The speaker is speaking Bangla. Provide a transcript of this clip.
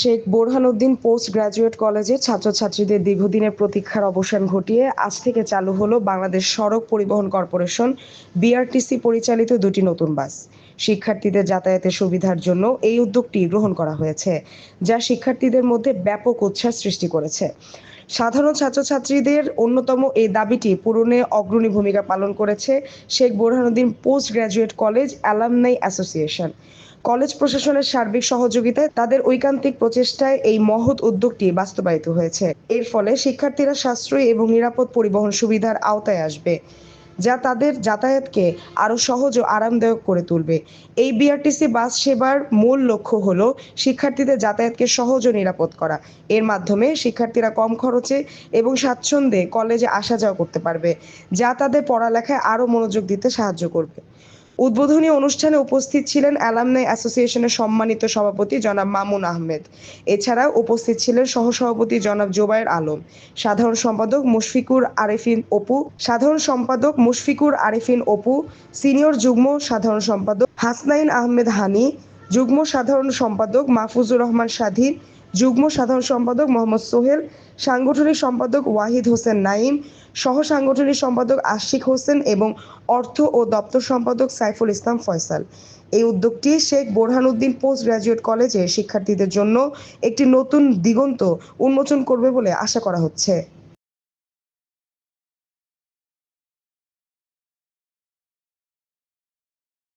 শেখ বোরহানুদ্দিন পোস্ট গ্রাজুয়েট কলেজে ছাত্রছাত্রীদের দীর্ঘদিনের প্রতীক্ষার অবসান ঘটিয়ে আজ থেকে চালু হলো বাংলাদেশ সড়ক পরিবহন কর্পোরেশন বিআরটিসি পরিচালিত দুটি নতুন বাস। শিক্ষার্থীদের যাতায়াতের সুবিধার জন্য এই উদ্যোগটি গ্রহণ করা হয়েছে, যা শিক্ষার্থীদের মধ্যে ব্যাপক উৎসাহ সৃষ্টি করেছে। সাধারণ ছাত্রছাত্রীদের অন্যতম এই দাবিটি পূরণে অগ্রণী ভূমিকা পালন করেছে Sheikh Borhanuddin post graduate college alumni association. College প্রশাসনের সার্বিক সহযোগিতায় তাদের ঐকান্তিক প্রচেষ্টায় এই মহৎ উদ্যোগটি বাস্তবায়িত হয়েছে। এর ফলে শিক্ষার্থীরা সাশ্রয়ী এবং নিরাপদ পরিবহন সুবিধার আওতায় আসবে। যা তাদের যাতায়াতকে আরও সহজ ও আরামদায়ক করে তুলবে। এই বিআরটিসি বাস সেবার মূল লক্ষ্য হল শিক্ষার্থীদের যাতায়াতকে সহজ ও নিরাপদ করা। এর মাধ্যমে শিক্ষার্থীরা কম খরচে এবং স্বাচ্ছন্দ্যে কলেজে আসা যাওয়া করতে পারবে, যা তাদের পড়ালেখায় আরও মনোযোগ দিতে সাহায্য করবে। উদ্বোধনী অনুষ্ঠানে উপস্থিত ছিলেন অ্যালামনাই অ্যাসোসিয়েশনের সম্মানিত সভাপতি জনাব মামুন আহমেদ। এছাড়াও উপস্থিত ছিলেন সহসভাপতি জনাব জোবায়ের আলম, সাধারণ সম্পাদক মুশফিকুর আরেফিন অপু, সাধারণ সম্পাদক মুশফিকুর আরেফিন অপু, সিনিয়র যুগ্ম সাধারণ সম্পাদক হাসনাইন আহমেদ হানি, যুগ্ম সাধারণ সম্পাদক মাহফুজুর রহমান স্বাধীন যুগ্ম সাধারণ সম্পাদক মোহাম্মদ সোহেল, সাংগঠনিক সম্পাদক ওয়াহিদ হোসেন নাইম সহ সাংগঠনিক সম্পাদক আশিক হোসেন এবং অর্থ ও দপ্তর সম্পাদক সাইফুল ইসলাম ফয়সাল। এই উদ্যোগটি শেখ বোরহানউদ্দিন পোস্ট গ্রাজুয়েট কলেজে শিক্ষার্থীদের জন্য একটি নতুন দিগন্ত উন্মোচন করবে বলে আশা করা হচ্ছে।